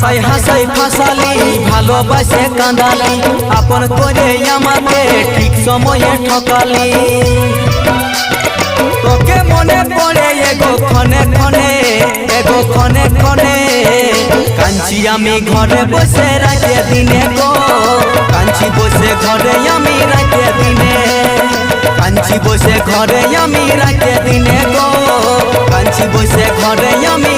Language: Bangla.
হাসাই হাসাই ফাসালি, ভালোবাসে কাঁদালি, আপন করে আমাকে ঠিক সময়ে ঠকালি। তোকে মনে পড়ে এগো ক্ষণে ক্ষণে, এগো ক্ষণে ক্ষণে। কাঞ্চি আমি ঘরে বসে রাতে দিনে গো কাঞ্চি বসে ঘরে আমি রাতে দিনে। কাঞ্চি বসে ঘরে আমি রাতে দিনে গো কাঞ্চি বসে ঘরে আমি